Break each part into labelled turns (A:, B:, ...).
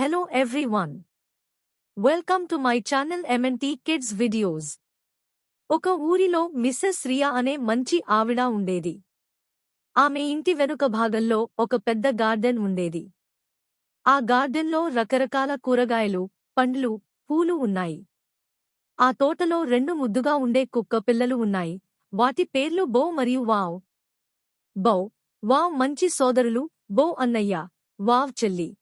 A: Hello everyone. Welcome to my channel MNT Kids Videos. ఒక ఊరిలో missus Riya అనే మంచి ఆవిడ ఉండేది. ఆమె ఇంటి వెనుక భాగంలో ఒక పెద్ద గార్డెన్ ఉండేది. ఆ గార్డెన్లో రకరకాల కూరగాయలు పండ్లు పూలు ఉన్నాయి. ఆ తోటలో రెండు ముద్దుగా ఉండే కుక్క పిల్లలు ఉన్నాయి. వాటి పేర్లు బో మరియు వావ్. బౌ. వావ్ మంచి సోదరులు బో అన్నయ్య. వావ్ చెల్లి.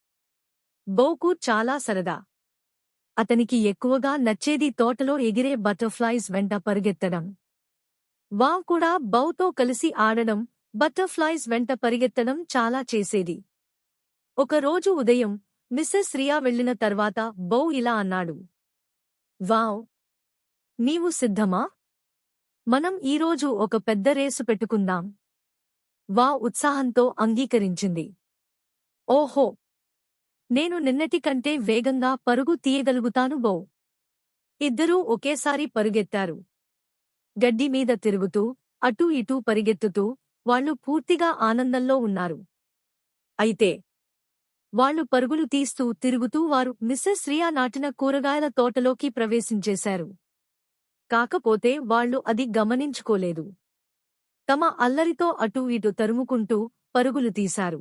A: బోకు చాలా సరదా. అతనికి ఎక్కువగా నచ్చేది తోటలో ఎగిరే బటర్ఫ్లైస్ వెంట పరిగెత్తడం. వావ్ కూడా బౌతో కలిసి ఆడడం బటర్ఫ్లైస్ వెంట పరిగెత్తడం చాలా చేసేది. ఒకరోజు ఉదయం మిస్సెస్ రియా వెళ్ళిన తర్వాత బౌ ఇలా అన్నాడు. వావ్! నీవు సిద్ధమా? మనం ఈరోజు ఒక పెద్ద రేసు పెట్టుకుందాం. వా ఉత్సాహంతో అంగీకరించింది. ఓహో! నేను నిన్నటి కంటే వేగంగా పరుగు తీయగలుగుతాను బో. ఇద్దరూ ఒకేసారి పరుగెత్తారు. గడ్డి మీద తిరుగుతూ అటూ ఇటూ పరిగెత్తుతూ వాళ్ళు పూర్తిగా ఆనందంలో ఉన్నారు. అయితే వాళ్ళు పరుగులు తీస్తూ తిరుగుతూ వారు మిస్సెస్ రియా నాటిన కూరగాయల తోటలోకి ప్రవేశించేశారు. కాకపోతే వాళ్ళు అది గమనించుకోలేదు. తమ అల్లరితో అటూ ఇటు తరుముకుంటూ పరుగులు తీశారు.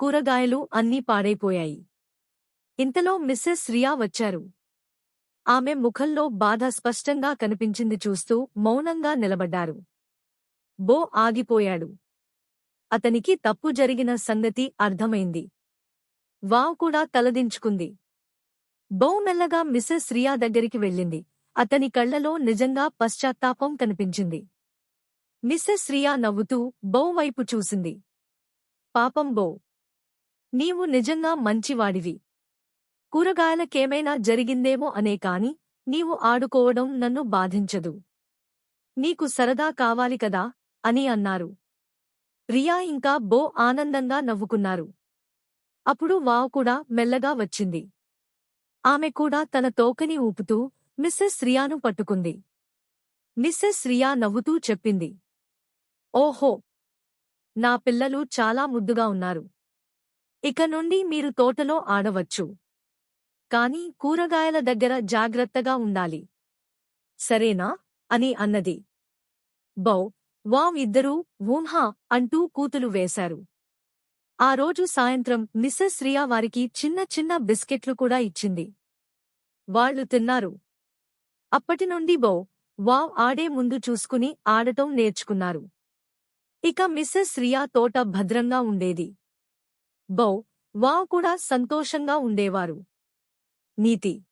A: కూరగాయలు అన్నీ పాడైపోయాయి. ఇంతలో మిస్సెస్ రియా వచ్చారు. ఆమె ముఖంలో బాధ స్పష్టంగా కనిపించింది చూస్తూ మౌనంగా నిలబడ్డారు. బో ఆగిపోయాడు. అతనికి తప్పు జరిగిన సంగతి అర్థమైంది. వావ్ కూడా తలదించుకుంది. బౌ మెల్లగా మిస్సెస్ రియా దగ్గరికి వెళ్ళింది. అతని కళ్ళలో నిజంగా పశ్చాత్తాపం కనిపించింది. మిస్సెస్ రియా నవ్వుతూ బౌ వైపు చూసింది. పాపం బౌ. నీవు నిజంగా మంచివాడివి. కూరగాయలకేమైనా జరిగిందేమో అనే కాని నీవు ఆడుకోవడం నన్ను బాధించదు. నీకు సరదా కావాలి కదా? అని అన్నారు. రియా ఇంకా బో ఆనందంగా నవ్వుకున్నారు. అప్పుడు వావ్ కూడా మెల్లగా వచ్చింది. ఆమె కూడా తన తోకని ఊపుతూ మిస్సెస్ రియాను పట్టుకుంది. మిస్సెస్ రియా నవ్వుతూ చెప్పింది. ఓహో! నా పిల్లలు చాలా ముద్దుగా ఉన్నారు. ఇక నుండి మీరు తోటలో ఆడవచ్చు. కాని కూరగాయల దగ్గర జాగ్రత్తగా ఉండాలి. సరేనా? అని అన్నది. బౌ వావ్ ఇద్దరూ వూంహా అంటూ కూతులు వేశారు. ఆ రోజు సాయంత్రం మిస్సెస్ రియా వారికి చిన్న చిన్న బిస్కెట్లు కూడా ఇచ్చింది. వాళ్ళు తిన్నారు. అప్పటినుండి బౌ వావ్ ఆడే ముందు చూసుకుని ఆడటం నేర్చుకున్నారు. ఇక మిస్సెస్ రియా తోట భద్రంగా ఉండేది. బౌ వావ్ కూడా సంతోషంగా ఉండేవారు. నీతి.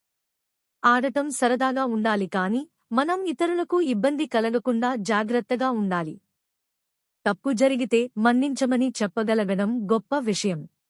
A: ఆడటం సరదాగా ఉండాలి కాని మనం ఇతరులకు ఇబ్బంది కలగకుండా జాగ్రత్తగా ఉండాలి. తప్పు జరిగితే మన్నించమని చెప్పగలగడం గొప్ప విషయం.